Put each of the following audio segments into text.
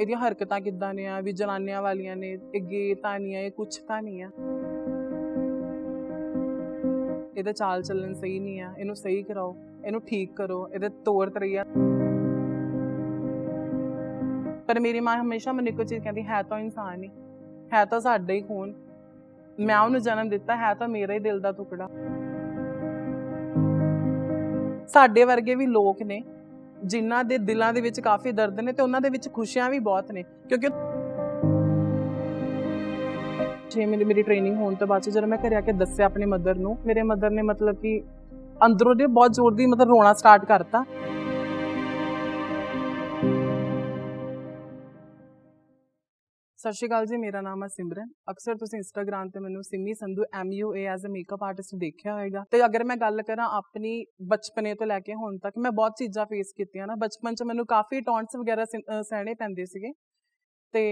ਇਹਦੀਆਂ ਹਰਕਤਾਂ ਕਿੱਦਾਂ ਨੇ ਆ? ਵੀ ਜਨਾਨੀਆਂ ਵਾਲੀਆਂ ਨੇ, ਇਹ ਗੇ ਤਾਂ ਨਹੀਂ ਆ, ਇਹ ਕੁਛ ਤਾਂ ਨਹੀਂ ਆ। ਇਹਦਾ ਚਾਲ ਚੱਲਣ ਸਹੀ ਨਹੀਂ ਆ। ਇਹਨੂੰ ਸਹੀ ਕਰਾਓ, ਇਹਨੂੰ ਠੀਕ ਕਰੋ, ਇਹਦੇ ਤੌਰ ਤਰੀਆ। ਪਰ ਮੇਰੀ ਮਾਂ ਹਮੇਸ਼ਾ ਮੈਨੂੰ ਇੱਕੋ ਚੀਜ਼ ਕਹਿੰਦੀ, ਹੈ ਤਾਂ ਇਨਸਾਨ ਹੀ ਹੈ ਤਾਂ ਸਾਡਾ ਹੀ ਖੂਨ। ਮੈਂ ਉਹਨੂੰ ਜਨਮ ਦਿੱਤਾ, ਹੈ ਤਾਂ ਮੇਰਾ ਹੀ ਦਿਲ ਦਾ ਟੁਕੜਾ। ਸਾਡੇ ਵਰਗੇ ਵੀ ਲੋਕ ਨੇ। ਜਿਨ੍ਹਾਂ ਦੇ ਦਿਲਾਂ ਦੇ ਵਿੱਚ ਕਾਫੀ ਦਰਦ ਨੇ ਤੇ ਉਹਨਾਂ ਦੇ ਵਿੱਚ ਖੁਸ਼ੀਆਂ ਵੀ ਬਹੁਤ ਨੇ, ਕਿਉਂਕਿ ਛੇ ਮਹੀਨੇ ਮੇਰੀ ਟ੍ਰੇਨਿੰਗ ਹੋਣ ਤੋਂ ਬਾਅਦ 'ਚ ਜਦੋਂ ਮੈਂ ਘਰੇ ਆ ਕੇ ਦੱਸਿਆ ਆਪਣੀ ਮਦਰ ਨੂੰ, ਮੇਰੇ ਮਦਰ ਨੇ ਮਤਲਬ ਕਿ ਅੰਦਰੋਂ ਦੇ ਬਹੁਤ ਜ਼ੋਰ ਦੀ ਮਤਲਬ ਰੋਣਾ ਸਟਾਰਟ ਕਰਤਾ। ਸਤਿ ਸ਼੍ਰੀ ਅਕਾਲ ਜੀ, ਮੇਰਾ ਨਾਮ ਹੈ ਸਿਮਰਨ। ਅਕਸਰ ਤੁਸੀਂ ਇੰਸਟਾਗ੍ਰam ਤੇ ਮੈਨੂੰ Simmi Sandhu M U A as a makeup artist ਦੇਖਿਆ ਹੋਵੇਗਾ ਤੇ ਅਗਰ ਮੈਂ ਗੱਲ ਕਰਾਂ ਆਪਣੀ ਬਚਪਨੇ ਤੋਂ ਲੈ ਕੇ ਹੁਣ ਤੱਕ, ਮੈਂ ਬਹੁਤ ਚੀਜ਼ਾਂ ਫੇਸ ਕੀਤੀਆਂ ਨਾ। ਬਚਪਨ 'ਚ ਮੈਨੂੰ ਕਾਫੀ ਟੌਂਟਸ ਵਗੈਰਾ ਸਿ- ਸਹਿਣੇ ਪੈਂਦੇ ਸੀਗੇ। ਤੇ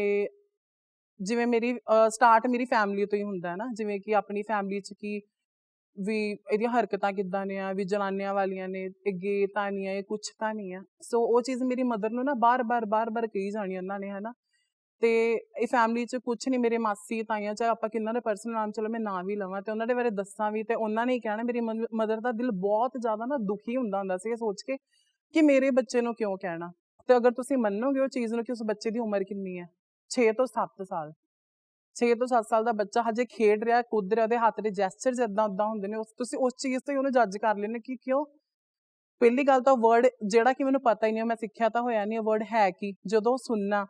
ਜਿਵੇਂ ਮੇਰੀ ਸਟਾਰਟ ਮੇਰੀ ਫੈਮਿਲੀ ਤੋਂ ਹੀ ਹੁੰਦਾ ਹੈ ਨਾ। ਜਿਵੇਂ ਕਿ ਆਪਣੀ ਫੈਮਿਲੀ 'ਚ ਕੀ ਵੀ ਇਹਦੀਆਂ ਹਰਕਤਾਂ ਕਿੱਦਾਂ ਨੇ ਆ, ਵੀ ਜਨਾਨੀਆਂ ਵਾਲੀਆਂ ਨੇ, ਇਹ ਗੇ ਤਾਂ ਨਹੀਂ ਆ, ਇਹ ਕੁਛ ਤਾਂ ਨਹੀਂ ਆ। ਸੋ ਉਹ ਚੀਜ਼ ਮੇਰੀ ਮਦਰ ਨੂੰ ਨਾ ਬਾਰ-ਬਾਰ ਬਾਰ-ਬਾਰ ਕਹੀ ਜਾਣੀ ਉਹਨਾਂ ਨੇ ਹਨਾ ਤੇ ਇਹ ਫੈਮਿਲੀ 'ਚ ਕੁਛ ਨਹੀਂ ਮੇਰੇ ਮਾਸੀ, ਤਾਈਆਂ, ਚਾਹੇ ਆਪਾਂ ਕਿੰਨਾ ਦੇ ਪਰਸਨਲ ਨਾਮ ਚਲੋ ਮੈਂ ਨਾਂ ਵੀ ਲਵਾਂ ਤੇ ਉਹਨਾਂ ਦੇ ਬਾਰੇ ਦੱਸਾਂ ਵੀ ਤੇ ਉਹਨਾਂ ਨੇ ਹੀ ਕਹਿਣਾ ਮੇਰੀ ਮਦਰ ਦਾ ਦਿਲ ਬਹੁਤ ਜ਼ਿਆਦਾ ਨਾ ਦੁਖੀ ਹੁੰਦਾ ਹੁੰਦਾ ਸੀ ਇਹ ਸੋਚ ਕੇ ਕਿ ਮੇਰੇ ਬੱਚੇ ਨੂੰ ਕਿਉਂ ਕਹਿਣਾ। ਤੇ ਅਗਰ ਤੁਸੀਂ ਮੰਨੋਗੇ ਉਹ ਚੀਜ਼ ਨੂੰ ਕਿ ਉਸ ਬੱਚੇ ਦੀ ਉਮਰ ਕਿੰਨੀ ਹੈ? 6 ਤੋਂ 7 ਸਾਲ। 6 ਤੋਂ 7 ਸਾਲ ਦਾ ਬੱਚਾ ਹਜੇ ਖੇਡ ਰਿਹਾ, ਕੁੱਦ ਰਿਹਾ, ਉਹਦੇ ਹੱਥ ਦੇ ਜੈਸਚਰ ਜਿੱਦਾਂ ਉਦਾਂ ਹੁੰਦੇ ਨੇ, ਉਸ ਤੁਸੀਂ ਉਸ ਚੀਜ਼ ਤੋਂ ਹੀ ਉਹਨੂੰ ਜੱਜ ਕਰ ਲੈਣੇ ਕਿ ਕਿਉਂ? ਪਹਿਲੀ ਗੱਲ ਤਾਂ ਵਰਡ ਜਿਹੜਾ ਕਿ ਮੈਨੂੰ ਪਤਾ ਹੀ ਨਹੀਂ ਮੈਂ ਸਿੱਖਿਆ ਤਾਂ ਹੋਇਆ ਨਹੀਂ ਵਰਡ ਹੈ ਕਿ? ਜਦੋਂ ਸੁਣਨਾ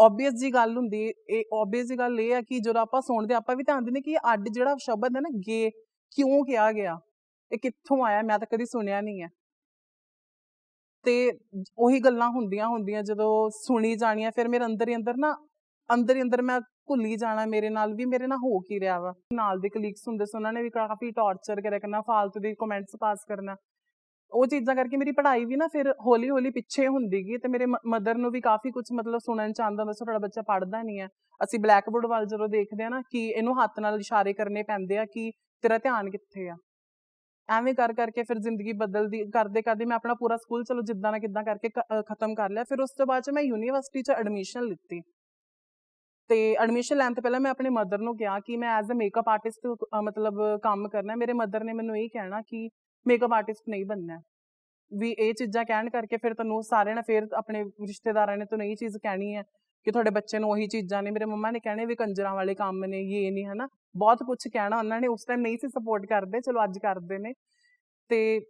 ਆਬਵੀਅਸ ਜੀ ਗੱਲ ਹੁੰਦੀ, ਇਹ ਆਬਵੀਅਸ ਜੀ ਗੱਲ ਇਹ ਹੈ ਕਿ ਜਦੋਂ ਆਪਾਂ ਸੁਣਦੇ ਆਪਾਂ ਵੀ ਧਿਆਨ ਦਿੰਦੇ ਕਿ ਇਹ ਅੱਡ ਜਿਹੜਾ ਸ਼ਬਦ ਹੈ ਨਾ, ਗੇ, ਕਿਉਂ ਕਿਹਾ ਗਿਆ? ਇਹ ਕਿੱਥੋਂ ਆਇਆ? ਮੈਂ ਤਾਂ ਕਦੀ ਸੁਣਿਆ ਨਹੀਂ ਹੈ। ਤੇ ਉਹੀ ਗੱਲਾਂ ਹੁੰਦੀਆਂ ਹੁੰਦੀਆਂ ਜਦੋਂ ਸੁਣੀ ਜਾਣੀਆਂ ਫਿਰ ਮੇਰੇ ਅੰਦਰ ਹੀ ਅੰਦਰ ਨਾ, ਅੰਦਰ ਹੀ ਅੰਦਰ ਮੈਂ ਭੁੱਲੀ ਜਾਣਾ ਮੇਰੇ ਨਾਲ ਵੀ, ਮੇਰੇ ਨਾਲ ਹੋ ਕੀ ਰਿਹਾ ਵਾ? ਨਾਲ ਦੇ ਕਲੀਗਸ ਹੁੰਦੇ ਸੀ, ਉਹਨਾਂ ਨੇ ਵੀ ਕਾਫੀ ਟੌਰਚਰ ਕਰਿਆ ਕਰਨਾ, ਫਾਲਤੂ ਦੇ ਕਮੈਂਟਸ ਪਾਸ ਕਰਨਾ। ਉਹ ਚੀਜ਼ਾਂ ਕਰਕੇ ਮੇਰੀ ਪੜ੍ਹਾਈ ਵੀ ਨਾ ਫਿਰ ਹੌਲੀ ਹੌਲੀ ਪਿੱਛੇ ਹੁੰਦੀ ਗਈ ਤੇ ਮੇਰੇ ਮਦਰ ਨੂੰ ਵੀ ਕਾਫੀ ਕੁਝ ਮਤਲਬ ਸੁਣਨ ਚ ਆਉਂਦਾ ਹੁੰਦਾ ਸੀ, ਤੁਹਾਡਾ ਬੱਚਾ ਪੜ੍ਹਦਾ ਨਹੀਂ ਹੈ। ਅਸੀਂ ਬਲੈਕ ਵੱਲ ਜਦੋਂ ਦੇਖਦੇ ਆ ਨਾ ਕਿ ਇਹਨੂੰ ਹੱਥ ਨਾਲ ਇਸ਼ਾਰੇ ਕਰਨੇ ਪੈਂਦੇ ਆ ਕਿ ਤੇਰਾ ਧਿਆਨ ਕਿੱਥੇ ਆ। ਐਵੇਂ ਕਰ ਕਰਕੇ ਫਿਰ ਜ਼ਿੰਦਗੀ ਬਦਲਦੀ, ਕਰਦੇ ਕਰਦੇ ਮੈਂ ਆਪਣਾ ਪੂਰਾ ਸਕੂਲ ਚਲੋ ਜਿੱਦਾਂ ਨਾ ਕਿੱਦਾਂ ਕਰਕੇ ਖਤਮ ਕਰ ਲਿਆ। ਫਿਰ ਉਸ ਤੋਂ ਬਾਅਦ ਚ ਮੈਂ ਯੂਨੀਵਰਸਿਟੀ ਚ ਐਡਮਿਸ਼ਨ ਲਿੱਤੀ। ਤੇ ਐਡਮਿਸ਼ਨ ਲੈਣ ਤੋਂ ਪਹਿਲਾਂ ਮੈਂ ਆਪਣੇ ਮਦਰ ਨੂੰ ਕਿਹਾ ਕਿ ਮੈਂ ਐਜ਼ ਅ ਮੇਕਅਪ ਆਰਟਿਸਟ ਮਤਲਬ ਕੰਮ ਕਰਨਾ। ਮੇਰੇ ਮਦਰ ਨੇ ਮੈਨੂੰ ਇਹ ਕਹਿਣਾ ਕਿ ਮੇਕਅਪ ਆਰਟਿਸਟ ਨਹੀਂ ਬਣਨਾ ਵੀ ਇਹ ਚੀਜ਼ਾਂ ਕਹਿਣ ਕਰਕੇ ਫਿਰ ਤੈਨੂੰ ਸਾਰਿਆਂ ਨੇ ਫਿਰ ਆਪਣੇ ਰਿਸ਼ਤੇਦਾਰਾਂ ਨੇ ਤੈਨੂੰ ਇਹ ਚੀਜ਼ ਕਹਿਣੀ ਹੈ ਕਿ ਤੁਹਾਡੇ ਬੱਚੇ ਨੂੰ ਉਹੀ ਚੀਜ਼ਾਂ ਨੇ। ਮੇਰੇ ਮੰਮਾ ਨੇ ਕਹਿਣੇ ਵੀ ਕੰਜਰਾਂ ਵਾਲੇ ਕੰਮ ਨੇ ਇਹ ਨਹੀਂ ਹਨਾ। ਬਹੁਤ ਕੁਝ ਕਹਿਣਾ ਉਹਨਾਂ ਨੇ। ਉਸ ਟਾਈਮ ਨਹੀਂ ਸੀ ਸਪੋਰਟ ਕਰਦੇ, ਚਲੋ ਅੱਜ ਕਰਦੇ ਨੇ। ਤੇ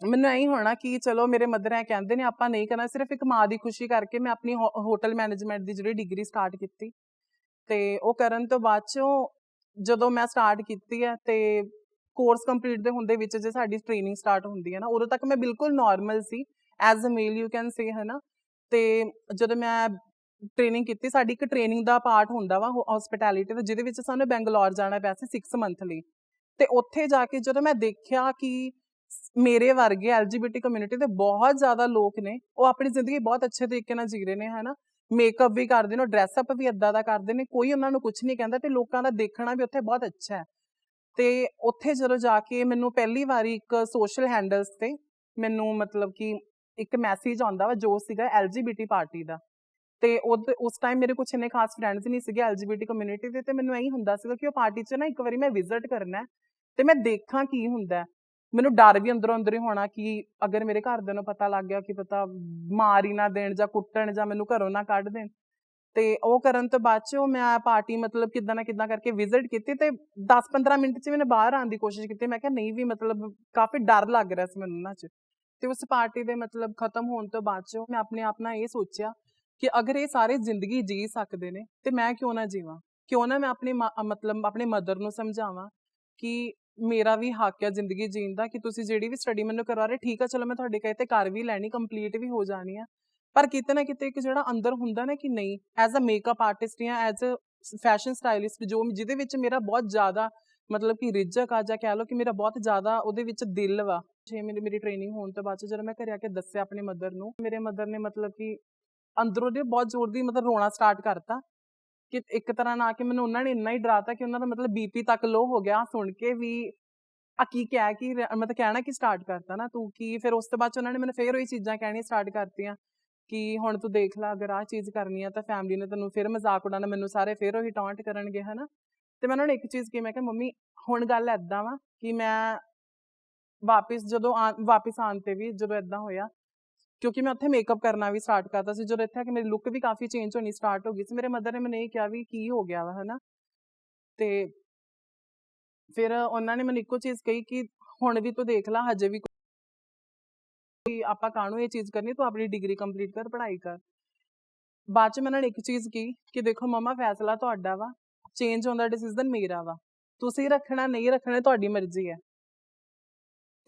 ਮੈਨੂੰ ਐਂ ਹੋਣਾ ਕਿ ਚਲੋ ਮੇਰੇ ਮਦਰ ਐ ਕਹਿੰਦੇ ਨੇ, ਆਪਾਂ ਨਹੀਂ ਕਰਨਾ। ਸਿਰਫ ਇੱਕ ਮਾਂ ਦੀ ਖੁਸ਼ੀ ਕਰਕੇ ਮੈਂ ਆਪਣੀ ਹੋਟਲ ਮੈਨੇਜਮੈਂਟ ਦੀ ਜਿਹੜੀ ਡਿਗਰੀ ਸਟਾਰਟ ਕੀਤੀ। ਤੇ ਉਹ ਕਰਨ ਤੋਂ ਬਾਅਦ ਚੋਂ ਜਦੋਂ ਮੈਂ ਸਟਾਰਟ ਕੀਤੀ ਹੈ ਤੇ ਕੋਰਸ ਕੰਪਲੀਟ ਦੇ ਹੁੰਦੇ ਵਿੱਚ ਜੇ ਸਾਡੀ ਟ੍ਰੇਨਿੰਗ ਸਟਾਰਟ ਹੁੰਦੀ ਹੈ ਨਾ, ਉਦੋਂ ਤੱਕ ਮੈਂ ਬਿਲਕੁਲ normal C as a male you can say ਹੈ ਨਾ ਤੇ ਜਦੋਂ ਮੈਂ ਟ੍ਰੇਨਿੰਗ ਕੀਤੀ, ਸਾਡੀ ਇੱਕ ਟ੍ਰੇਨਿੰਗ ਦਾ ਪਾਰਟ ਹੁੰਦਾ ਵਾ ਹਸਪਿਟੈਲਿਟੀ ਦਾ, ਜਿਹਦੇ ਵਿੱਚ ਸਾਨੂੰ ਬੈਂਗਲੌਰ ਜਾਣਾ ਪਿਆ ਸੀ 6 ਮੰਥ ਲਈ। ਤੇ ਉੱਥੇ ਜਾ ਕੇ ਜਦੋਂ ਮੈਂ ਦੇਖਿਆ ਕਿ ਮੇਰੇ ਵਰਗੇ ਐਲਜੀਬੀਟੀ ਕਮਿਊਨਿਟੀ ਦੇ ਬਹੁਤ ਜ਼ਿਆਦਾ ਲੋਕ ਨੇ, ਉਹ ਆਪਣੀ ਜ਼ਿੰਦਗੀ ਬਹੁਤ ਅੱਛੇ ਤਰੀਕੇ ਨਾਲ ਜੀ ਰਹੇ ਨੇ, ਹਨਾ। ਮੇਕਅਪ ਵੀ ਕਰਦੇ ਨੇ ਡਰੈਸ ਅਪ ਵੀ ਇਦਾਂ ਦਾ ਕਰਦੇ ਨੇ, ਕੋਈ ਉਹਨਾਂ ਨੂੰ ਕੁਝ ਨਹੀਂ ਕਹਿੰਦਾ ਤੇ ਲੋਕਾਂ ਦਾ ਦੇਖਣਾ ਵੀ ਉੱਥੇ ਬਹੁਤ ਅੱਛਾ ਹੈ। ਤੇ ਉੱਥੇ ਜਦੋਂ ਜਾ ਕੇ ਮੈਨੂੰ ਪਹਿਲੀ ਵਾਰੀ ਇੱਕ ਸੋਸ਼ਲ ਹੈਂਡਲਸ ਤੇ ਮੈਨੂੰ ਮਤਲਬ ਕਿ ਇੱਕ ਮੈਸੇਜ ਆਉਂਦਾ ਵਾ, ਜੋ ਸੀਗਾ ਐਲਜੀਬੀਟੀ ਪਾਰਟੀ ਦਾ। ਤੇ ਉਸ ਟਾਈਮ ਮੇਰੇ ਕੁਝ ਇੰਨੇ ਖਾਸ ਫਰੈਂਡਸ ਨਹੀਂ ਸੀਗੇ ਐਲਜੀਬੀਟੀ ਕਮਿਊਨਿਟੀ ਦੇ, ਤੇ ਮੈਨੂੰ ਇਹੀ ਹੁੰਦਾ ਸੀਗਾ ਕਿ ਉਹ ਪਾਰਟੀ 'ਚ ਨਾ ਇੱਕ ਵਾਰੀ ਮੈਂ ਵਿਜ਼ਿਟ ਕਰਨਾ ਤੇ ਮੈਂ ਦੇਖਾਂ ਕੀ ਹੁੰਦਾ ਮੈਨੂੰ ਡਰ ਵੀ ਅੰਦਰੋਂ ਅੰਦਰ ਹੀ ਹੋਣਾ ਕਿ ਅਗਰ ਮੇਰੇ ਘਰਦਿਆਂ ਨੂੰ ਪਤਾ ਲੱਗ ਗਿਆ ਕਿ ਪਤਾ ਮਾਰ ਹੀ ਨਾ ਦੇਣ ਜਾਂ ਕੁੱਟਣ ਜਾਂ ਮੈਨੂੰ ਘਰੋਂ ਨਾ ਕੱਢ ਦੇਣ। ਤੇ ਉਹ ਕਰਨ ਤੋਂ ਬਾਅਦ ਚੋਂ ਮੈਂ ਪਾਰਟੀ ਮਤਲਬ ਕਿੱਦਾਂ ਨਾ ਕਿੱਦਾਂ ਕਰਕੇ ਵਿਜ਼ਿਟ ਕੀਤੀ ਤੇ 10-15 ਮਿੰਟ 'ਚ ਮੈंने ਬਾਹਰ ਆਉਣ ਦੀ ਕੋਸ਼ਿਸ਼ ਕੀਤੀ। ਮੈਂ ਕਿਹਾ ਨਹੀਂ ਵੀ ਮਤਲਬ ਕਾਫੀ ਡਰ ਲੱਗ ਰਿਹਾ ਸੀ ਮੈਨੂੰ ਉਹਨਾਂ 'ਚ ਤੇ ਉਸ ਪਾਰਟੀ ਦੇ ਮਤਲਬ ਖਤਮ ਹੋਣ ਤੋਂ ਬਾਅਦ ਚੋਂ ਮੈਂ ਆਪਣੇ ਆਪ ਨਾਲ ਇਹ ਸੋਚਿਆ ਕਿ ਅਗਰ ਇਹ ਸਾਰੇ ਜ਼ਿੰਦਗੀ ਜੀ ਸਕਦੇ ਨੇ ਤੇ ਮੈਂ ਕਿਉਂ ਨਾ ਜੀਵਾਂ? ਕਿਉਂ ਨਾ ਮੈਂ ਆਪਣੇ ਮਤਲਬ ਆਪਣੇ ਮਦਰ ਨੂੰ ਸਮਝਾਵਾਂ ਕਿ ਮੇਰਾ ਵੀ ਹੱਕ ਹੈ ਜ਼ਿੰਦਗੀ ਜੀਣ ਦਾ ਕਿ ਤੁਸੀਂ ਜਿਹੜੀ ਵੀ ਸਟੱਡੀ ਮੈਨੂੰ ਕਰਵਾ ਰਹੇ ਠੀਕ ਆ, ਚਲੋ ਮੈਂ ਤੁਹਾਡੇ ਕਹੇ ਤੇ ਕਰ ਵੀ ਲੈਣੀ ਕੰਪਲੀਟ ਵੀ ਹੋ ਜਾਣੀ ਆ। ਪਰ ਕਿਤੇ ਨਾ ਕਿਤੇ ਇੱਕ ਜਿਹੜਾ ਅੰਦਰ ਹੁੰਦਾ ਨਾ ਕਿ ਨਹੀਂ ਐਜ਼ ਅ ਮੇਕਅਪ ਆਰਟਿਸਟ ਜਾਂ ਐਜ਼ ਅ ਫੈਸ਼ਨ ਸਟਾਈਲਿਸਟ ਜੋ ਜਿਹਦੇ ਵਿੱਚ ਮੇਰਾ ਬਹੁਤ ਜ਼ਿਆਦਾ ਮਤਲਬ ਕਿ ਰਿਜਕ ਆ ਜਾਂ ਕਹਿ ਲਓ ਕਿ ਮੇਰਾ ਬਹੁਤ ਜ਼ਿਆਦਾ ਉਹਦੇ ਵਿੱਚ ਦਿਲ ਵਾ। ਛੇ ਮਹੀਨੇ ਮੇਰੀ ਟ੍ਰੇਨਿੰਗ ਹੋਣ ਤੋਂ ਬਾਅਦ ਜਦੋਂ ਮੈਂ ਘਰੇ ਆ ਕੇ ਦੱਸਿਆ ਆਪਣੇ ਮਦਰ ਨੂੰ, ਮੇਰੇ ਮਦਰ ਨੇ ਮਤਲਬ ਕਿ ਅੰਦਰੋਂ ਦੇ ਬਹੁਤ ਜ਼ੋਰ ਦੀ ਮਤਲਬ ਰੋਣਾ ਸਟਾਰਟ ਕਰਤਾ ਕਿ ਇੱਕ ਤਰ੍ਹਾਂ ਨਾਲ ਕਿ ਮੈਨੂੰ ਉਹਨਾਂ ਨੇ ਇੰਨਾ ਹੀ ਡਰਾਤਾ ਕਿ ਉਹਨਾਂ ਦਾ ਮਤਲਬ ਬੀਪੀ ਤੱਕ ਲੋ ਹੋ ਗਿਆ ਸੁਣ ਕੇ ਵੀ ਆ ਕੀ ਕਹਿ ਕਿ ਮਤਲਬ ਕਹਿਣਾ ਕਿ ਸਟਾਰਟ ਕਰਤਾ ਨਾ ਤੂੰ ਕੀ, ਫਿਰ ਉਸ ਤੋਂ ਬਾਅਦ ਚ ਉਹਨਾਂ ਨੇ ਮੈਨੂੰ ਫੇਰ ਉਹੀ ਚੀਜ਼ਾਂ ਕਹਿਣੀਆਂ ਸਟਾਰਟ ਕਰਤੀਆਂ। ਕਿ ਹੁਣ ਤੂੰ ਦੇਖ ਲੈ, ਅਗਰ ਆਹ ਚੀਜ਼ ਕਰਨੀ ਆ ਤਾਂ ਫੈਮਿਲੀ ਨੇ ਤੈਨੂੰ ਫਿਰ ਮਜ਼ਾਕ ਉਡਾਉਣਾ, ਮੈਨੂੰ ਸਾਰੇ ਫਿਰ ਉਹੀ ਟੌਂਟ ਕਰਨਗੇ, ਹਨਾ? ਤੇ ਮੈਂ ਉਹਨਾਂ ਨੂੰ ਇੱਕ ਚੀਜ਼ ਕੀ ਮੈਂ ਕਿਹਾ, ਮੰਮੀ, ਹੁਣ ਗੱਲ ਐਦਾਂ ਵਾ ਕਿ ਮੈਂ ਵਾਪਿਸ ਜਦੋਂ ਵਾਪਿਸ ਆਉਣ ਤੇ ਵੀ ਜਦੋਂ ਐਦਾਂ ਹੋਇਆ, ਕਿਉਂਕਿ ਮੈਂ ਉੱਥੇ ਮੇਕਅਪ ਕਰਨਾ ਵੀ ਸਟਾਰਟ ਕਰਤਾ ਸੀ, ਜਦੋਂ ਇੱਥੇ ਆ ਮੇਰੀ ਲੁੱਕ ਵੀ ਕਾਫੀ ਚੇਂਜ ਹੋਣੀ ਸਟਾਰਟ ਹੋ ਗਈ ਸੀ, ਮੇਰੇ ਮਦਰ ਨੇ ਮੈਨੂੰ ਇਹ ਕਿਹਾ ਵੀ ਕੀ ਹੋ ਗਿਆ ਵਾ, ਹਨਾ? ਤੇ ਫਿਰ ਉਹਨਾਂ ਨੇ ਮੈਨੂੰ ਇੱਕੋ ਚੀਜ਼ ਕਹੀ ਕਿ ਹੁਣ ਵੀ ਤੂੰ ਦੇਖ ਲੈ, ਹਜੇ ਵੀ ਆਪਾਂ ਕਾਹਨੂੰ ਇਹ ਚੀਜ਼ ਕਰਨੀ, ਤੂੰ ਆਪਣੀ ਡਿਗਰੀ ਕੰਪਲੀਟ ਕਰ, ਪੜ੍ਹਾਈ ਕਰ। ਬਾਅਦ ਚ ਮੈਂ ਉਹਨਾਂ ਨੇ ਇੱਕ ਚੀਜ਼ ਕੀ, ਕਿ ਦੇਖੋ ਮਮਾ ਫੈਸਲਾ ਤੁਹਾਡਾ ਵਾ ਚੇਂਜ ਹੋਣ ਦਾ ਡਿਸੀਜਨ ਮੇਰਾ ਵਾ। ਤੁਸੀਂ ਰੱਖਣਾ, ਨਹੀਂ ਰੱਖਣਾ, ਤੁਹਾਡੀ ਮਰਜ਼ੀ ਹੈ।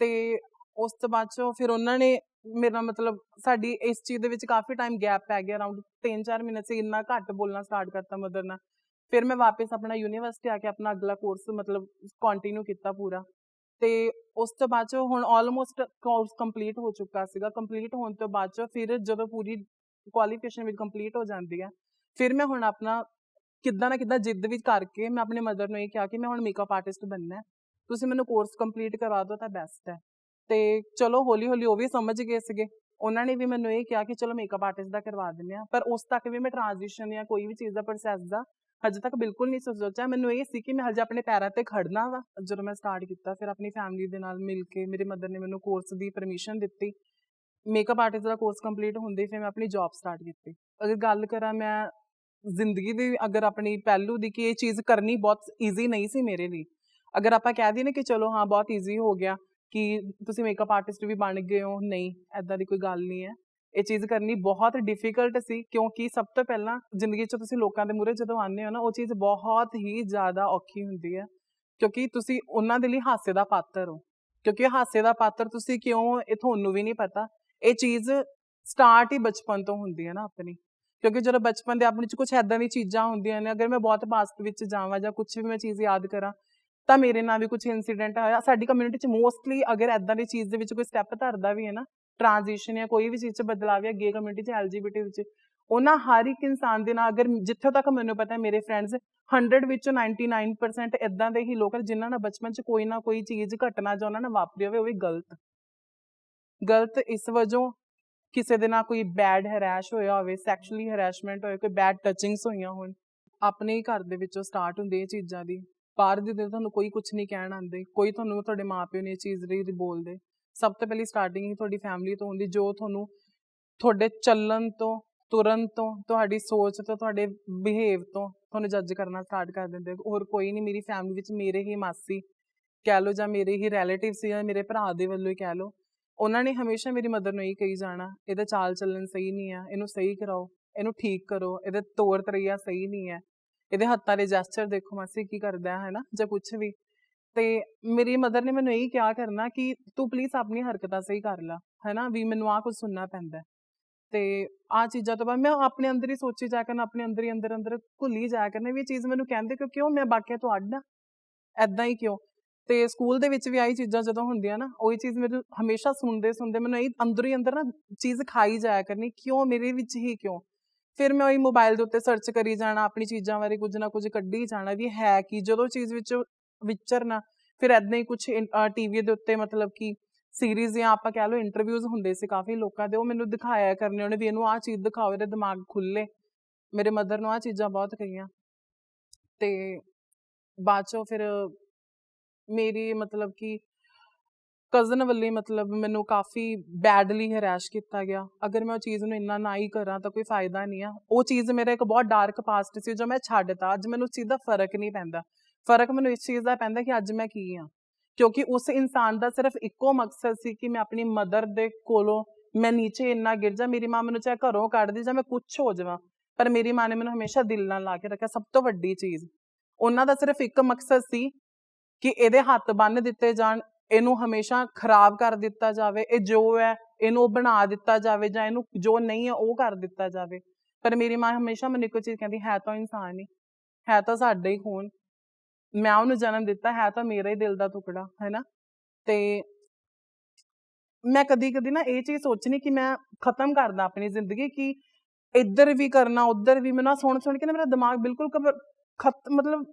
ਤੇ ਉਸ ਤੋਂ ਬਾਅਦ ਚੋਂ ਫਿਰ ਉਹਨਾਂ ਨੇ ਮੇਰਾ ਮਤਲਬ ਸਾਡੀ ਇਸ ਚੀਜ਼ ਦੇ ਵਿੱਚ ਕਾਫੀ ਟਾਈਮ ਗੈਪ ਪੈ ਗਿਆ ਅਰਾਊਂਡ 3-4 ਮਹੀਨੇ ਸੀ ਇੰਨਾ ਘੱਟ ਬੋਲਣਾ ਸਟਾਰਟ ਕਰਤਾ ਮਦਰ ਨਾਲ। ਫਿਰ ਮੈਂ ਵਾਪਸ ਆਪਣਾ ਯੂਨੀਵਰਸਿਟੀ ਆ ਕੇ ਆਪਣਾ ਅਗਲਾ ਕੋਰਸ ਮਤਲਬ ਕੰਟੀਨਿਊ ਕੀਤਾ ਪੂਰਾ। ਤੇ ਉਸ ਤੋਂ ਬਾਅਦ ਚੋਂ ਹੁਣ ਆਲਮੋਸਟ ਕੋਰਸ ਕੰਪਲੀਟ ਹੋ ਚੁੱਕਾ ਸੀਗਾ। ਕੰਪਲੀਟ ਹੋਣ ਤੋਂ ਬਾਅਦ ਚੋਂ ਫਿਰ ਜਦੋਂ ਪੂਰੀ ਕੁਆਲੀਫਿਕੇਸ਼ਨ ਵੀ ਕੰਪਲੀਟ ਹੋ ਜਾਂਦੀ ਹੈ ਫਿਰ ਮੈਂ ਹੁਣ ਆਪਣਾ ਕਿੱਦਾਂ ਨਾ ਕਿੱਦਾਂ ਜਿੱਦ ਵੀ ਕਰਕੇ ਮੈਂ ਆਪਣੇ ਮਦਰ ਨੂੰ ਇਹ ਕਿਹਾ ਕਿ ਮੈਂ ਹੁਣ ਮੇਕਅਪ ਆਰਟਿਸਟ ਬਣਨਾ ਤੁਸੀਂ ਮੈਨੂੰ ਕੋਰਸ ਕੰਪਲੀਟ ਕਰਵਾ ਦਿਓ ਤਾਂ ਬੈਸਟ ਹੈ। ਤੇ ਚਲੋ ਹੌਲੀ ਹੌਲੀ ਉਹ ਵੀ ਸਮਝ ਗਏ ਸੀਗੇ। ਉਹਨਾਂ ਨੇ ਵੀ ਮੈਨੂੰ ਇਹ ਕਿਹਾ ਕਿ ਚਲੋ ਮੇਕਅਪ ਆਰਟਿਸਟ ਦਾ ਕਰਵਾ ਦਿੰਦੇ ਆ ਪਰ ਉਸ ਤੱਕ ਵੀ ਮੈਂ ਟ੍ਰਾਂਜੀਸ਼ਨ ਜਾਂ ਕੋਈ ਵੀ ਚੀਜ਼ ਦਾ ਪ੍ਰੋਸੈਸ ਦਾ ਹਜੇ ਤੱਕ ਬਿਲਕੁਲ ਨਹੀਂ ਸੋਚਿਆ। ਮੈਨੂੰ ਇਹ ਸੀ ਕਿ ਮੈਂ ਹਜੇ ਆਪਣੇ ਪੈਰਾਂ ਤੇ ਖੜਨਾ ਵਾ। ਜਦੋਂ ਮੈਂ ਸਟਾਰਟ ਕੀਤਾ, ਫਿਰ ਆਪਣੀ ਫੈਮਿਲੀ ਦੇ ਨਾਲ ਮਿਲ ਕੇ ਮੇਰੇ ਮਦਰ ਨੇ ਮੈਨੂੰ ਕੋਰਸ ਦੀ ਪਰਮਿਸ਼ਨ ਦਿੱਤੀ। ਮੇਕਅਪ ਆਰਟਿਸਟ ਦਾ ਕੋਰਸ ਕੰਪਲੀਟ ਹੁੰਦੇ ਫਿਰ ਮੈਂ ਆਪਣੀ ਜੌਬ ਸਟਾਰਟ ਕੀਤੀ। ਅਗਰ ਗੱਲ ਕਰਾਂ ਮੈਂ ਜ਼ਿੰਦਗੀ ਦੀ, ਅਗਰ ਆਪਣੀ ਪਹਿਲੂ ਦੀ ਕਿ ਇਹ ਚੀਜ਼ ਕਰਨੀ ਬਹੁਤ ਈਜ਼ੀ ਨਹੀਂ ਸੀ ਮੇਰੇ ਲਈ। ਅਗਰ ਆਪਾਂ ਕਹਿ ਦਈਏ ਨਾ ਕਿ ਚਲੋ ਹਾਂ, ਬਹੁਤ ਈਜ਼ੀ ਹੋ ਗਿਆ ਕਿ ਤੁਸੀਂ ਮੇਕਅਪ ਆਰਟਿਸਟ ਵੀ ਬਣ ਗਏ ਹੋ, ਨਹੀਂ ਐਦਾਂ ਦੀ ਕੋਈ ਗੱਲ ਨਹੀਂ ਹੈ। ਇਹ ਚੀਜ਼ ਕਰਨੀ ਬਹੁਤ ਡਿਫਿਕਲਟ ਸੀ, ਕਿਉਂਕਿ ਸਭ ਤੋਂ ਪਹਿਲਾਂ ਜ਼ਿੰਦਗੀ 'ਚ ਤੁਸੀਂ ਲੋਕਾਂ ਦੇ ਮੂਹਰੇ ਜਦੋਂ ਆਉਂਦੇ ਹੋ ਨਾ, ਉਹ ਚੀਜ਼ ਬਹੁਤ ਹੀ ਜ਼ਿਆਦਾ ਔਖੀ ਹੁੰਦੀ ਹੈ, ਕਿਉਂਕਿ ਤੁਸੀਂ ਉਹਨਾਂ ਦੇ ਲਈ ਹਾਸੇ ਦਾ ਪਾਤਰ ਹੋ, ਕਿਉਂਕਿ ਹਾਸੇ ਦਾ ਪਾਤਰ ਤੁਸੀਂ ਕਿਉਂ ਇਹ ਤੁਹਾਨੂੰ ਵੀ ਨਹੀਂ ਪਤਾ, ਇਹ ਚੀਜ਼ ਸਟਾਰਟ ਹੀ ਬਚਪਨ ਤੋਂ ਹੁੰਦੀ ਹੈ ਨਾ ਆਪਣੀ, ਕਿਉਂਕਿ ਜਦੋਂ ਬਚਪਨ ਦੇ ਆਪਣੇ ਚ ਕੁਝ ਐਦਾਂ ਦੀ ਚੀਜ਼ਾਂ ਹੁੰਦੀਆਂ ਨੇ, ਅਗਰ ਮੈਂ ਬਹੁਤ ਪਾਸਟ ਵਿੱਚ ਜਾਵਾਂ ਜਾਂ ਕੁਝ ਵੀ ਮੈਂ ਚੀਜ਼ ਯਾਦ ਕਰਾਂ, ਤਾਂ ਮੇਰੇ ਨਾਲ ਵੀ ਕੁਝ ਇਨਸੀਡੈਂਟ ਹੋਇਆ, ਸਾਡੀ ਕਮਿਊਨਿਟੀ ਚ ਮੋਸਟਲੀ ਅਗਰ ਐਦਾਂ ਦੀ ਚੀਜ਼ ਦੇ ਵਿੱਚ ਕੋਈ ਸਟੈਪ ਧਰਦਾ ਵੀ ਹੈ ਨਾ ਟ੍ਰਾਂਜੀਸ਼ਨ ਜਾਂ ਕੋਈ ਵੀ ਚੀਜ਼ ਚ ਬਦਲਾਵ ਜਾਂ ਗੇ ਕਮਿਊਨਿਟੀ ਚ ਐਲਜੀਬੀਟੀ ਵਿੱਚ, ਉਹਨਾਂ ਹਰ ਇੱਕ ਇਨਸਾਨ ਦੇ ਨਾਲ ਅਗਰ ਜਿੱਥੇ ਤੱਕ ਮੈਨੂੰ ਪਤਾ ਹੈ ਮੇਰੇ ਫਰੈਂਡਸ 100 ਵਿੱਚੋਂ 99% ਇਦਾਂ ਦੇ ਹੀ ਲੋਕ ਹਨ ਜਿਨ੍ਹਾਂ ਨਾਲ ਬਚਪਨ ਚ ਕੋਈ ਨਾ ਕੋਈ ਚੀਜ਼ ਘਟਨਾ ਜਾਂ ਉਹਨਾਂ ਨਾਲ ਵਾਪਰੀ ਹੋਵੇ, ਉਹ ਵੀ ਗਲਤ। ਗਲਤ ਇਸ ਵਜੋਂ ਕਿਸੇ ਦੇ ਨਾਲ ਕੋਈ ਬੈਡ ਹਰੈਸ਼ ਹੋਇਆ ਹੋਵੇ ਸੈਕਸ਼ੂਅਲੀ ਹਰੈਸ਼ਮੈਂਟ ਹੋਏ, ਕੋਈ ਬੈਡ ਟੱਚਿੰਗਸ ਹੋਈਆਂ ਹੋਣ, ਆਪਣੇ ਹੀ ਘਰ ਦੇ ਵਿੱਚੋਂ ਸਟਾਰਟ ਹੁੰਦੀ ਇਹ ਚੀਜ਼ਾਂ ਦੀ। ਬਾਹਰ ਦੇ ਦੇ ਤੁਹਾਨੂੰ ਕੋਈ ਕੁਝ ਨਹੀਂ ਕਹਿਣ ਆਉਂਦੇ, ਕੋਈ ਤੁਹਾਨੂੰ ਤੁਹਾਡੇ ਮਾਪਿਓ ਨੇ ਇਹ ਚੀਜ਼ ਲਈ ਬੋਲਦੇ। ਸਭ ਤੋਂ ਪਹਿਲੀ ਸਟਾਰਟਿੰਗ ਹੀ ਤੁਹਾਡੀ ਫੈਮਿਲੀ ਤੋਂ ਹੁੰਦੀ, ਜੋ ਤੁਹਾਨੂੰ ਤੁਹਾਡੇ ਚੱਲਣ ਤੋਂ, ਤੁਰਨ ਤੋਂ, ਤੁਹਾਡੀ ਸੋਚ ਤੋਂ, ਤੁਹਾਡੇ ਬਿਹੇਵ ਤੋਂ ਤੁਹਾਨੂੰ ਜੱਜ ਕਰਨਾ ਸਟਾਰਟ ਕਰ ਦਿੰਦੇ ਹੋਰ ਕੋਈ ਨਹੀਂ ਮੇਰੀ ਫੈਮਿਲੀ ਵਿੱਚ ਮੇਰੇ ਹੀ ਮਾਸੀ ਕਹਿ ਲਓ ਜਾਂ ਮੇਰੇ ਹੀ ਰਿਲੇਟਿਵ ਸੀ ਜਾਂ ਮੇਰੇ ਭਰਾ ਦੇ ਵੱਲੋਂ ਹੀ ਕਹਿ ਲਓ, ਉਹਨਾਂ ਨੇ ਹਮੇਸ਼ਾ ਮੇਰੀ ਮਦਰ ਨੂੰ ਇਹ ਕਹੀ ਜਾਣਾ, ਇਹਦਾ ਚਾਲ ਚੱਲਣ ਸਹੀ ਨਹੀਂ ਆ, ਇਹਨੂੰ ਸਹੀ ਕਰਾਓ, ਇਹਨੂੰ ਠੀਕ ਕਰੋ, ਇਹਦੇ ਤੌਰ ਤਰੀਆ ਸਹੀ ਨਹੀਂ ਹੈ ਇਹਦੇ ਹੱਥਾਂ ਦੇ ਜੈਸਚਰ ਦੇਖੋ ਮਾਸੀ ਕੀ ਕਰਦਾ ਹੈ ਨਾ, ਜਾਂ ਕੁਝ ਵੀ। ਤੇ ਮੇਰੀ ਮਦਰ ਨੇ ਮੈਨੂੰ ਇਹ ਕਿਹਾ ਕਰਨਾ ਕਿ ਤੂੰ ਪਲੀਜ਼ ਆਪਣੀ ਹਰਕਤਾਂ ਸਹੀ ਕਰ ਲੈ, ਹੈਨਾ, ਵੀ ਮੈਨੂੰ ਆ ਕੁਝ ਸੁਣਨਾ ਪੈਂਦਾ। ਤੇ ਆ ਚੀਜ਼ਾਂ ਤੋਂ ਬਾਅਦ ਮੈਂ ਆਪਣੇ ਅੰਦਰ ਹੀ ਸੋਚੀ ਜਾ ਕਰਨਾ ਆਪਣੇ ਅੰਦਰ ਹੀ ਅੰਦਰ ਅੰਦਰ ਭੁੱਲੀ ਜਾ ਕਰਨਾ ਵੀ ਇਹ ਚੀਜ਼ ਮੈਨੂੰ ਕਹਿੰਦੇ ਕਿ ਕਿਉਂ ਮੈਂ ਬਾਕੀਆਂ ਤੋਂ ਅੱਡ ਆ? ਐਦਾਂ ਹੀ ਕਿਉਂ? ਤੇ ਸਕੂਲ ਦੇ ਵਿੱਚ ਵੀ ਆਹੀ ਚੀਜ਼ਾਂ ਜਦੋਂ ਹੁੰਦੀਆਂ ਨਾ, ਉਹੀ ਚੀਜ਼ ਮੈਨੂੰ ਹਮੇਸ਼ਾ ਸੁਣਦੇ ਸੁਣਦੇ ਮੈਨੂੰ ਇਹ ਅੰਦਰ ਹੀ ਅੰਦਰ ਨਾ ਚੀਜ਼ ਖਾਈ ਜਾਇਆ ਕਰਨੀ, ਕਿਉਂ ਮੇਰੇ ਵਿੱਚ ਹੀ ਕਿਉਂ? ਫਿਰ ਮੈਂ ਉਹੀ ਮੋਬਾਈਲ ਦੇ ਉੱਤੇ ਸਰਚ ਕਰੀ ਜਾਣਾ, ਆਪਣੀ ਚੀਜ਼ਾਂ ਬਾਰੇ ਕੁਝ ਨਾ ਕੁਝ ਕੱਢੀ ਜਾਣਾ ਵੀ ਹੈ ਕੀ, ਜਦੋਂ ਚੀਜ਼ ਵਿੱਚ ਵਿਚਰਨਾ ਫਿਰ ਐਦਾਂ ਹੀ ਕੁਝ ਟੀਵੀ ਦੇ ਉੱਤੇ ਮਤਲਬ ਕਿ ਸੀਰੀਜ਼ ਜਾਂ ਆਪਾਂ ਕਹਿ ਲਓ ਇੰਟਰਵਿਊਜ਼ ਹੁੰਦੇ ਸੀ ਕਾਫੀ ਲੋਕਾਂ ਦੇ, ਉਹ ਮੈਨੂੰ ਦਿਖਾਇਆ ਕਰਨੇ, ਉਹਨੇ ਵੀ ਇਹਨੂੰ ਆਹ ਚੀਜ਼ ਦਿਖਾਓ, ਇਹਦੇ ਦਿਮਾਗ ਖੁੱਲੇ ਮੇਰੇ ਮਦਰ ਨੂੰ ਆਹ ਚੀਜ਼ਾਂ ਬਹੁਤ ਕਹੀਆਂ। ਤੇ ਬਾਅਦ ਚੋਂ ਫਿਰ ਮੇਰੀ ਮਤਲਬ ਕਿ ਕਜ਼ਨ ਵੱਲੇ ਮਤਲਬ ਮੈਨੂੰ ਕਾਫੀ ਬੈਡਲੀ ਹਰੈਸ਼ ਕੀਤਾ ਗਿਆ। ਅਗਰ ਮੈਂ ਉਹ ਚੀਜ਼ ਨੂੰ ਇੰਨਾ ਨਾ ਹੀ ਕਰਾਂ ਤਾਂ ਕੋਈ ਫਾਇਦਾ ਨਹੀਂ ਆ। ਉਹ ਚੀਜ਼ ਮੇਰਾ ਇੱਕ ਬਹੁਤ ਡਾਰਕ ਪਾਸਟ ਸੀ, ਜੋ ਮੈਂ ਛੱਡਤਾ। ਅੱਜ ਮੈਨੂੰ ਉਸ ਚੀਜ਼ ਦਾ ਫ਼ਰਕ ਨਹੀਂ ਪੈਂਦਾ। ਫ਼ਰਕ ਮੈਨੂੰ ਇਸ ਚੀਜ਼ ਦਾ ਪੈਂਦਾ ਕਿ ਅੱਜ ਮੈਂ ਕੀ ਹਾਂ ਕਿਉਂਕਿ ਉਸ ਇਨਸਾਨ ਦਾ ਸਿਰਫ ਇੱਕੋ ਮਕਸਦ ਸੀ ਕਿ ਮੈਂ ਆਪਣੀ ਮਦਰ ਦੇ ਕੋਲੋਂ ਮੈਂ ਨੀਚੇ ਇੰਨਾ ਗਿਰ ਜਾ, ਮੇਰੀ ਮਾਂ ਮੈਨੂੰ ਚਾਹੇ ਘਰੋਂ ਕੱਢ ਦੇ ਜਾਂ ਮੈਂ ਕੁਝ ਹੋ ਜਾਵਾਂ, ਪਰ ਮੇਰੀ ਮਾਂ ਨੇ ਮੈਨੂੰ ਹਮੇਸ਼ਾ ਦਿਲ ਨਾਲ ਲਾ ਕੇ ਰੱਖਿਆ ਸਭ ਤੋਂ ਵੱਡੀ ਚੀਜ਼। ਉਹਨਾਂ ਦਾ ਸਿਰਫ ਇੱਕ ਮਕਸਦ ਸੀ ਕਿ ਇਹਦੇ ਹੱਥ ਬੰਨ ਦਿੱਤੇ ਜਾਣ, ਇਹਨੂੰ ਹਮੇਸ਼ਾ ਖਰਾਬ ਕਰ ਦਿੱਤਾ ਜਾਵੇ, ਇਹ ਜੋ ਹੈ ਇਹਨੂੰ ਉਹ ਬਣਾ ਦਿੱਤਾ ਜਾਵੇ ਜਾਂ ਇਹਨੂੰ ਜੋ ਨਹੀਂ ਹੈ ਉਹ ਕਰ ਦਿੱਤਾ ਜਾਵੇ। ਪਰ ਮੇਰੀ ਮਾਂ ਹਮੇਸ਼ਾ ਮੈਨੂੰ ਇੱਕੋ ਚੀਜ਼ ਕਹਿੰਦੀ, ਹੈ ਤਾਂ ਇਨਸਾਨ ਹੀ ਹੈ ਤਾਂ ਸਾਡੇ ਹੀ ਖੂਨ। ਮੈਂ ਉਹਨੂੰ ਜਨਮ ਦਿੱਤਾ, ਹੈ ਤਾਂ ਮੇਰਾ ਹੀ ਦਿਲ ਦਾ ਟੁਕੜਾ ਹੈ ਨਾ ਤੇ ਮੈਂ ਕਦੀ ਕਦੀ ਨਾ ਇਹ ਚੀਜ਼ ਸੋਚਣੀ ਕਿ ਮੈਂ ਖਤਮ ਕਰਦਾ ਆਪਣੀ ਜ਼ਿੰਦਗੀ ਕਿ ਇੱਧਰ ਵੀ ਕਰਨਾ, ਉੱਧਰ ਵੀ, ਮੈਨੂੰ ਸੁਣ ਸੁਣ ਕੇ ਨਾ ਮੇਰਾ ਦਿਮਾਗ ਬਿਲਕੁਲ ਖਤ, ਮਤਲਬ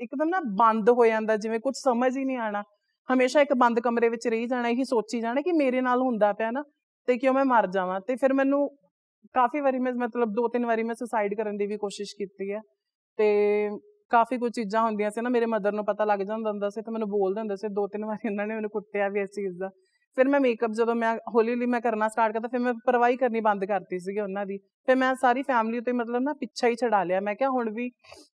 ਇੱਕਦਮ ਨਾ ਬੰਦ ਹੋ ਜਾਂਦਾ, ਜਿਵੇਂ ਕੁਝ ਸਮਝ ਹੀ ਨਹੀਂ ਆਣਾ। ਹਮੇਸ਼ਾ ਇੱਕ ਬੰਦ ਕਮਰੇ ਵਿੱਚ ਰਹੀ ਜਾਣਾ, ਇਹੀ ਸੋਚੀ ਜਾਣਾ ਕਿ ਮੇਰੇ ਨਾਲ ਹੁੰਦਾ ਪਿਆ ਨਾ, ਤੇ ਕਿਉਂ ਮੈਂ ਮਰ ਜਾਵਾਂ? ਤੇ ਫਿਰ ਮੈਨੂੰ ਕਾਫੀ ਵਾਰੀ ਮੈਂ ਮਤਲਬ ਦੋ ਤਿੰਨ ਵਾਰੀ ਮੈਂ ਸੁਸਾਈਡ ਕਰਨ ਦੀ ਵੀ ਕੋਸ਼ਿਸ਼ ਕੀਤੀ ਹੈ। ਤੇ ਕਾਫੀ ਕੁਝ ਚੀਜ਼ਾਂ ਹੁੰਦੀਆਂ ਸੀ ਨਾ, ਮੇਰੇ ਮਦਰ ਨੂੰ ਪਤਾ ਲੱਗ ਜਾਂਦਾ ਹੁੰਦਾ ਸੀ ਤੇ ਮੈਨੂੰ ਬੋਲਦੇ ਹੁੰਦੇ ਸੀ ਦੋ ਤਿੰਨ ਵਾਰੀ ਇਹਨਾਂ ਨੇ ਮੈਨੂੰ ਕੁੱਟਿਆ ਵੀ ਇਸ ਚੀਜ਼ ਦਾ। ਫਿਰ ਮੈਂ ਮੇਕਅਪ ਜਦੋਂ ਮੈਂ ਹੌਲੀ ਹੌਲੀ ਮੈਂ ਕਰਨਾ ਸਟਾਰਟ ਕਰਤਾ ਫਿਰ ਮੈਂ ਪਰਵਾਹੀ ਕਰਨੀ ਬੰਦ ਕਰਤੀ ਸੀਗੀ ਉਹਨਾਂ ਦੀ। ਫਿਰ ਮੈਂ ਸਾਰੀ ਫੈਮਿਲੀ ਉੱਤੇ ਮਤਲਬ ਨਾ ਪਿੱਛਾ ਹੀ ਛਡਾ ਲਿਆ। ਮੈਂ ਕਿਹਾ ਹੁਣ ਵੀ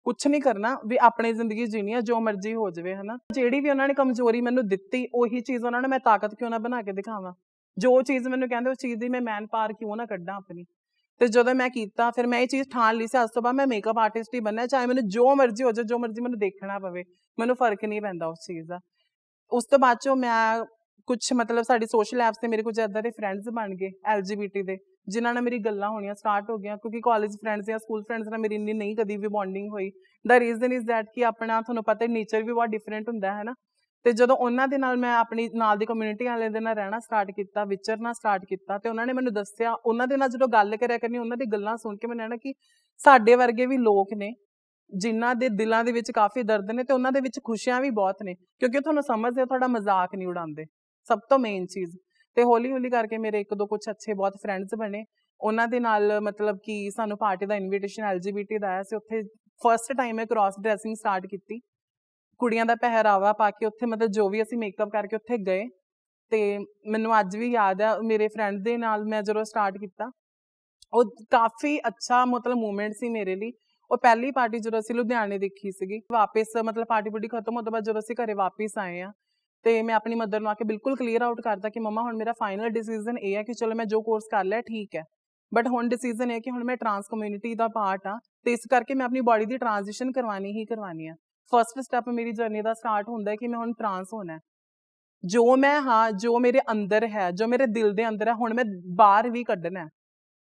ਕੁਝ ਨਹੀਂ ਕਰਨਾ, ਵੀ ਆਪਣੀ ਜ਼ਿੰਦਗੀ ਜੀਣੀ ਆ, ਜੋ ਮਰਜ਼ੀ ਹੋ ਜਾਵੇ, ਹਨਾ। ਜਿਹੜੀ ਵੀ ਉਹਨਾਂ ਨੇ ਕਮਜ਼ੋਰੀ ਮੈਨੂੰ ਦਿੱਤੀ, ਉਹੀ ਚੀਜ਼ ਉਹਨਾਂ ਨੇ ਮੈਂ ਤਾਕਤ ਕਿਉਂ ਨਾ ਬਣਾ ਕੇ ਦਿਖਾਵਾਂ? ਜੋ ਚੀਜ਼ ਮੈਨੂੰ ਕਹਿੰਦੇ, ਉਸ ਚੀਜ਼ ਦੀ ਮੈਂ ਮੈਨ ਪਾਰ ਕਿਉਂ ਨਾ ਕੱਢਾਂ ਆਪਣੀ? ਤੇ ਜਦੋਂ ਮੈਂ ਕੀਤਾ, ਫਿਰ ਮੈਂ ਇਹ ਚੀਜ਼ ਠਾਣ ਲਈ ਸੀ, ਅੱਜ ਤੋਂ ਬਾਅਦ ਮੈਂ ਮੇਕਅਪ ਆਰਟਿਸਟ ਹੀ ਬਣਨਾ, ਚਾਹੇ ਮੈਨੂੰ ਜੋ ਮਰਜ਼ੀ ਹੋ ਜਾਏ, ਜੋ ਮਰਜ਼ੀ ਮੈਨੂੰ ਦੇਖਣਾ ਪਵੇ, ਮੈਨੂੰ ਫ਼ਰਕ ਨਹੀਂ ਪੈਂਦਾ ਉਸ ਚੀਜ਼ ਦਾ। ਉਸ ਤੋਂ ਬਾਅਦ ਚੋਂ ਮੈਂ ਕੁਝ ਮਤਲਬ ਸਾਡੀ ਸੋਸ਼ਲ ਐਪਸ ਤੇ ਮੇਰੇ ਕੁਝ ਇਦਾਂ ਦੇ ਫਰੈਂਡਸ ਬਣ ਗਏ ਐਲਜੀਬੀਟੀ ਦੇ, ਜਿਨ੍ਹਾਂ ਨਾਲ ਮੇਰੀ ਗੱਲਾਂ ਹੋਣੀਆਂ ਸਟਾਰਟ ਹੋ ਗਈਆਂ, ਕਿਉਂਕਿ ਕਾਲਜ ਫਰੈਂਡਸ ਜਾਂ ਸਕੂਲ ਫਰੈਂਡਸ ਨਾਲ ਮੇਰੀ ਇੰਨੀ ਨਹੀਂ ਕਦੀ ਵੀ ਬੌਂਡਿੰਗ ਹੋਈ। ਦਾ ਰੀਜ਼ਨ ਇਜ਼ ਦੈਟ ਕਿ ਆਪਣਾ, ਤੁਹਾਨੂੰ ਪਤਾ ਹੈ ਨੇਚਰ ਵੀ ਬਹੁਤ ਡਿਫਰੈਂਟ ਹੁੰਦਾ ਹੈ ਨਾ ਤੇ ਜਦੋਂ ਉਹਨਾਂ ਦੇ ਨਾਲ ਮੈਂ ਆਪਣੀ, ਨਾਲ ਦੀ ਕਮਿਊਨਿਟੀ ਵਾਲੇ ਦੇ ਨਾਲ ਰਹਿਣਾ ਸਟਾਰਟ ਕੀਤਾ, ਵਿਚਰਨਾ ਸਟਾਰਟ ਕੀਤਾ ਤੇ ਉਹਨਾਂ ਨੇ ਮੈਨੂੰ ਦੱਸਿਆ, ਉਹਨਾਂ ਦੇ ਨਾਲ ਜਦੋਂ ਗੱਲ ਕਰਿਆ ਕਰਨੀ, ਉਹਨਾਂ ਦੀ ਗੱਲਾਂ ਸੁਣ ਕੇ ਮੈਨੂੰ ਨਾ ਕਿ ਸਾਡੇ ਵਰਗੇ ਵੀ ਲੋਕ ਨੇ, ਜਿਨ੍ਹਾਂ ਦੇ ਦਿਲਾਂ ਦੇ ਵਿੱਚ ਕਾਫੀ ਦਰਦ ਨੇ ਤੇ ਉਹਨਾਂ ਦੇ ਵਿੱਚ ਖੁਸ਼ੀਆਂ ਵੀ ਬਹੁਤ ਨੇ, ਕਿਉਂਕਿ ਉਹ ਤੁਹਾਨੂੰ ਸਮਝਦੇ ਤੁਹਾਡਾ ਮਜ਼ਾਕ ਨਹੀਂ ਉਡਾਉਂਦੇ, ਸਭ ਤੋਂ ਮੇਨ ਚੀਜ਼। ਤੇ ਹੌਲੀ ਹੌਲੀ ਕਰਕੇ ਮੇਰੇ ਇੱਕ ਦੋ ਕੁਝ ਅੱਛੇ ਬਹੁਤ ਫਰੈਂਡਸ ਬਣੇ, ਉਹਨਾਂ ਦੇ ਨਾਲ ਮਤਲਬ ਕਿ ਸਾਨੂੰ ਪਾਰਟੀ ਦਾ ਇਨਵੀਟੇਸ਼ਨ ਐਲਜੀਬੀਟੀ ਦਾ ਆਇਆ ਸੀ, ਉੱਥੇ ਫਰਸਟ ਟਾਈਮ ਮੈਂ ਕ੍ਰਾਸ ਡਰੈਸਿੰਗ ਸਟਾਰਟ ਕੀਤੀ। ਕੁੜੀਆਂ ਦਾ ਪਹਿਰਾਵਾ ਪਾ ਕੇ ਉੱਥੇ ਮਤਲਬ ਜੋ ਵੀ ਅਸੀਂ ਮੇਕਅਪ ਕਰਕੇ ਉੱਥੇ ਗਏ ਤੇ ਮੈਨੂੰ ਅੱਜ ਵੀ ਯਾਦ ਆ, ਮੇਰੇ ਫਰੈਂਡ ਦੇ ਨਾਲ ਮੈਂ ਜਦੋਂ ਸਟਾਰਟ ਕੀਤਾ, ਉਹ ਕਾਫੀ ਅੱਛਾ ਮਤਲਬ ਮੂਮੈਂਟ ਸੀ ਮੇਰੇ ਲਈ। ਉਹ ਪਹਿਲੀ ਪਾਰਟੀ ਜਦੋਂ ਅਸੀਂ ਲੁਧਿਆਣੇ ਦੇਖੀ ਸੀਗੀ, ਵਾਪਸ ਮਤਲਬ ਪਾਰਟੀ ਪੁੱਟੀ ਖਤਮ ਹੋਣ ਤੋਂ ਬਾਅਦ ਜਦੋਂ ਅਸੀਂ ਘਰੇ ਵਾਪਸ ਆਏ ਆ ਤੇ ਮੈਂ ਆਪਣੀ ਮਦਰ ਨੂੰ ਆ ਕੇ ਬਿਲਕੁਲ ਕਲੀਅਰ ਆਊਟ ਕਰਤਾ ਕਿ ਮਮਾ ਹੁਣ ਮੇਰਾ ਫਾਈਨਲ ਡਿਸੀਜਨ ਇਹ ਹੈ ਕਿ ਚਲੋ ਮੈਂ ਜੋ ਕੋਰਸ ਕਰ ਲਿਆ ਠੀਕ ਹੈ। ਬਟ ਹੁਣ ਡਿਸੀਜਨ ਇਹ ਹੈ ਕਿ ਹੁਣ ਮੈਂ ਟਰਾਂਸ ਕਮਿਊਨਿਟੀ ਦਾ ਪਾਰਟ ਆ ਤੇ ਇਸ ਕਰਕੇ ਮੈਂ ਆਪਣੀ ਬਾਡੀ ਦੀ ਟ੍ਰਾਂਜੀਸ਼ਨ ਕਰਵਾਣੀ ਹੀ ਕਰਵਾਣੀ ਆ। ਫਰਸਟ ਸਟੈਪ ਮੇਰੀ ਜਰਨੀ ਦਾ ਸਟਾਰਟ ਹੁੰਦਾ ਹੈ ਕਿ ਮੈਂ ਹੁਣ ਟਰਾਂਸ ਹੋਣਾ ਹੈ। ਜੋ ਮੈਂ, ਹਾਂ, ਜੋ ਮੇਰੇ ਅੰਦਰ ਹੈ, ਜੋ ਮੇਰੇ ਦਿਲ ਦੇ ਅੰਦਰ ਹੈ, ਹੁਣ ਮੈਂ ਬਾਹਰ ਵੀ ਕੱਢਣਾ ਹੈ।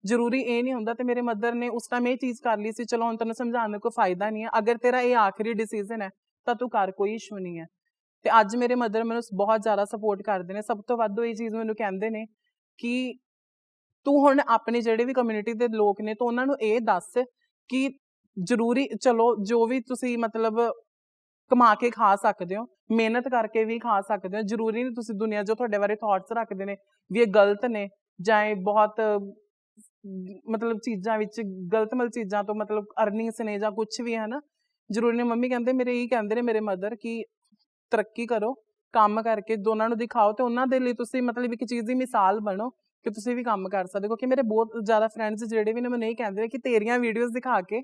ਜ਼ਰੂਰੀ ਇਹ ਨਹੀਂ ਹੁੰਦਾ ਤੇ ਮੇਰੇ ਮਦਰ ਨੇ ਉਸ ਟਾਈਮ ਇਹ ਚੀਜ਼ ਕਰ ਲਈ ਸੀ, ਚਲੋ ਹੁਣ ਤੈਨੂੰ ਸਮਝਾਉਣ ਦਾ ਕੋਈ ਫਾਇਦਾ ਨਹੀਂ ਹੈ। ਅਗਰ ਤੇਰਾ ਇਹ ਆਖਰੀ ਡਿਸੀਜਨ ਹੈ, ਤਾਂ ਤੂੰ ਕਰ, ਕੋਈ ਇਸ਼ੂ ਨਹੀਂ ਹੈ। ਤੇ ਅੱਜ ਮੇਰੇ ਮਦਰ ਮੈਨੂੰ ਬਹੁਤ ਜ਼ਿਆਦਾ ਸਪੋਰਟ ਕਰਦੇ ਨੇ। ਸਭ ਤੋਂ ਵੱਧ ਉਹ ਇਹ ਚੀਜ਼ ਮੈਨੂੰ ਕਹਿੰਦੇ ਨੇ ਕਿ ਤੂੰ ਹੁਣ ਆਪਣੇ ਜਿਹੜੇ ਵੀ ਕਮਿਊਨਿਟੀ ਦੇ ਲੋਕ ਨੇ, ਤੂੰ ਉਹਨਾਂ ਨੂੰ ਇਹ ਦੱਸ ਕਿ ਜ਼ਰੂਰੀ, ਚਲੋ, ਜੋ ਵੀ ਤੁਸੀਂ ਮਤਲਬ ਕਮਾ ਕੇ ਖਾ ਸਕਦੇ ਹੋ, ਮਿਹਨਤ ਕਰਕੇ ਵੀ ਖਾ ਸਕਦੇ ਹੋ, ਜ਼ਰੂਰੀ ਨਹੀਂ ਤੁਸੀਂ ਦੁਨੀਆ ਜੋ ਤੁਹਾਡੇ ਬਾਰੇ ਥਾਟਸ ਰੱਖਦੇ ਨੇ ਵੀ ਇਹ ਗਲਤ ਨੇ ਜਾਂ ਇਹ ਬਹੁਤ ਮਤਲਬ ਚੀਜ਼ਾਂ ਵਿੱਚ ਗਲਤ ਚੀਜ਼ਾਂ ਤੋਂ ਮਤਲਬ ਅਰਨਿੰਗਸ ਨੇ ਜਾਂ ਕੁਝ ਵੀ ਹੈ ਨਾ, ਜ਼ਰੂਰੀ ਨਹੀਂ, ਮੰਮੀ ਕਹਿੰਦੇ, ਮੇਰੇ ਇਹ ਕਹਿੰਦੇ ਨੇ ਮੇਰੇ ਮਦਰ ਕਿ ਤਰੱਕੀ ਕਰੋ, ਕੰਮ ਕਰਕੇ ਦੋਨਾਂ ਨੂੰ ਦਿਖਾਓ ਤੇ ਉਹਨਾਂ ਦੇ ਲਈ ਤੁਸੀਂ ਮਤਲਬ ਇੱਕ ਚੀਜ਼ ਦੀ ਮਿਸਾਲ ਬਣੋ ਕਿ ਤੁਸੀਂ ਵੀ ਕੰਮ ਕਰ ਸਕਦੇ ਹੋ, ਕਿਉਂਕਿ ਮੇਰੇ ਬਹੁਤ ਜ਼ਿਆਦਾ ਫਰੈਂਡਸ ਜਿਹੜੇ ਵੀ ਨੇ ਮੈਨੂੰ ਇਹ ਕਹਿੰਦੇ ਨੇ ਕਿ ਤੇਰੀਆਂ ਵੀਡੀਓਜ਼ ਦਿਖਾ ਕੇ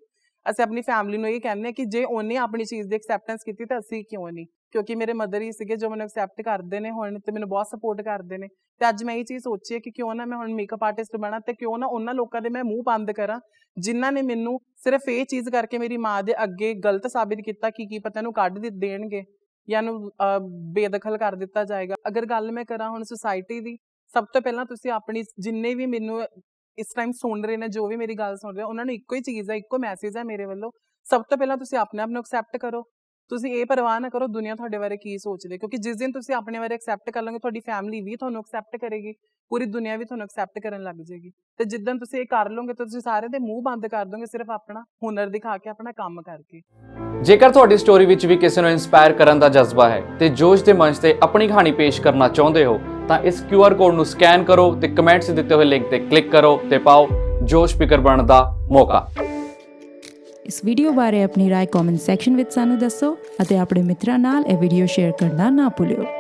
ਅਸੀਂ ਆਪਣੀ ਫੈਮਿਲੀ ਨੂੰ ਇਹ ਕਹਿੰਦੇ ਕਿ ਜੇ ਉਹਨੇ ਆਪਣੀ ਚੀਜ਼ ਦੀ ਐਕਸੈਪਟੈਂਸ ਕੀਤੀ ਤਾਂ ਅਸੀਂ ਕਿਉਂ ਨਹੀਂ? ਕਿਉਂਕਿ ਮੇਰੇ ਮਦਰ ਹੀ ਸੀਗੇ ਜੋ ਮੈਨੂੰ ਐਕਸੈਪਟ ਕਰਦੇ ਨੇ ਹੁਣ ਤੇ ਮੈਨੂੰ ਬਹੁਤ ਸਪੋਰਟ ਕਰਦੇ ਨੇ। ਤੇ ਅੱਜ ਮੈਂ ਇਹ ਚੀਜ਼ ਸੋਚੀ ਹੈ ਕਿ ਕਿਉਂ ਨਾ ਮੈਂ ਹੁਣ ਮੇਕਅਪ ਆਰਟਿਸਟ ਬਣਾ ਤੇ ਕਿਉਂ ਨਾ ਉਹਨਾਂ ਲੋਕਾਂ ਦੇ ਮੈਂ ਮੂੰਹ ਬੰਦ ਕਰਾਂ, ਜਿਨ੍ਹਾਂ ਨੇ ਮੈਨੂੰ ਸਿਰਫ ਇਹ ਚੀਜ਼ ਕਰਕੇ ਮੇਰੀ ਮਾਂ ਦੇ ਅੱਗੇ ਗਲਤ ਸਾਬਿਤ ਕੀਤਾ ਕਿ ਕੀ ਪਤਾ ਇਹਨੂੰ ਕੱਢ ਦੇ, ਦੇਣਗੇ ਜਾਂ ਇਹਨੂੰ ਬੇਦਖਲ ਕਰ ਦਿੱਤਾ ਜਾਏਗਾ। ਅਗਰ ਗੱਲ ਮੈਂ ਕਰਾਂ ਹੁਣ ਸੁਸਾਇਟੀ ਦੀ, ਸਭ ਤੋਂ ਪਹਿਲਾਂ ਤੁਸੀਂ ਆਪਣੀ ਜਿੰਨੇ ਵੀ ਮੈਨੂੰ ਇਸ ਟਾਈਮ ਸੁਣ ਰਹੇ ਨੇ, ਜੋ ਵੀ ਮੇਰੀ ਗੱਲ ਸੁਣ ਰਹੇ ਉਹਨਾਂ ਨੂੰ ਇੱਕੋ ਹੀ ਚੀਜ਼ ਹੈ, ਇੱਕੋ ਮੈਸੇਜ ਹੈ ਮੇਰੇ ਵੱਲੋਂ, ਸਭ ਤੋਂ ਪਹਿਲਾਂ ਤੁਸੀਂ ਆਪਣੇ ਆਪ ਨੂੰ ਐਕਸੈਪਟ ਕਰੋ। ਤੁਸੀਂ ਇਹ ਪਰਵਾਹ ਨਾ ਕਰੋ ਦੁਨੀਆ ਤੁਹਾਡੇ ਬਾਰੇ ਕੀ ਸੋਚਦੀ ਹੈ, ਕਿਉਂਕਿ ਜਿਸ ਦਿਨ ਤੁਸੀਂ ਆਪਣੇ ਬਾਰੇ ਐਕਸੈਪਟ ਕਰ ਲਓਗੇ, ਤੁਹਾਡੀ ਫੈਮਿਲੀ ਵੀ ਤੁਹਾਨੂੰ ਐਕਸੈਪਟ ਕਰੇਗੀ, ਪੂਰੀ ਦੁਨੀਆ ਵੀ ਤੁਹਾਨੂੰ ਐਕਸੈਪਟ ਕਰਨ ਲੱਗ ਜਾਏਗੀ। ਤੇ ਜਿੱਦਣ ਤੁਸੀਂ ਇਹ ਕਰ ਲਓਗੇ, ਤਾਂ ਤੁਸੀਂ ਸਾਰੇ ਦੇ ਮੂੰਹ ਬੰਦ ਕਰ ਦੋਗੇ, ਸਿਰਫ ਆਪਣਾ ਹੁਨਰ ਦਿਖਾ ਕੇ, ਆਪਣਾ ਕੰਮ ਕਰਕੇ। ਜੇਕਰ ਤੁਹਾਡੀ ਸਟੋਰੀ ਵਿੱਚ ਵੀ ਕਿਸੇ ਨੂੰ ਇਨਸਪਾਇਰ ਕਰਨ ਦਾ ਜਜ਼ਬਾ ਹੈ, ਤੇ ਜੋਸ਼ ਦੇ ਮੰਚ ਤੇ ਆਪਣੀ ਕਹਾਣੀ ਪੇਸ਼ ਕਰਨਾ ਚਾਹੁੰਦੇ ਹੋ ਤਾਂ ਇਸ QR ਕੋਡ ਨੂੰ ਸਕੈਨ ਕਰੋ ਤੇ ਕਮੈਂਟਸ ਦਿੱਤੇ ਹੋਏ ਲਿੰਕ ਤੇ ਕਲਿੱਕ ਕਰੋ ਤੇ ਪਾਓ ਜੋਸ਼ ਸਪੀਕਰ ਬਣਨ ਦਾ ਮੌਕਾ ਇਸ ਵੀਡੀਓ ਬਾਰੇ ਆਪਣੀ رائے ਕਮੈਂਟ ਸੈਕਸ਼ਨ ਵਿੱਚ ਸਾਨੂੰ ਦੱਸੋ ਅਤੇ ਆਪਣੇ ਮਿੱਤਰਾਂ ਨਾਲ ਇਹ ਵੀਡੀਓ ਸ਼ੇਅਰ ਕਰਨਾ ਨਾ ਭੁੱਲਿਓ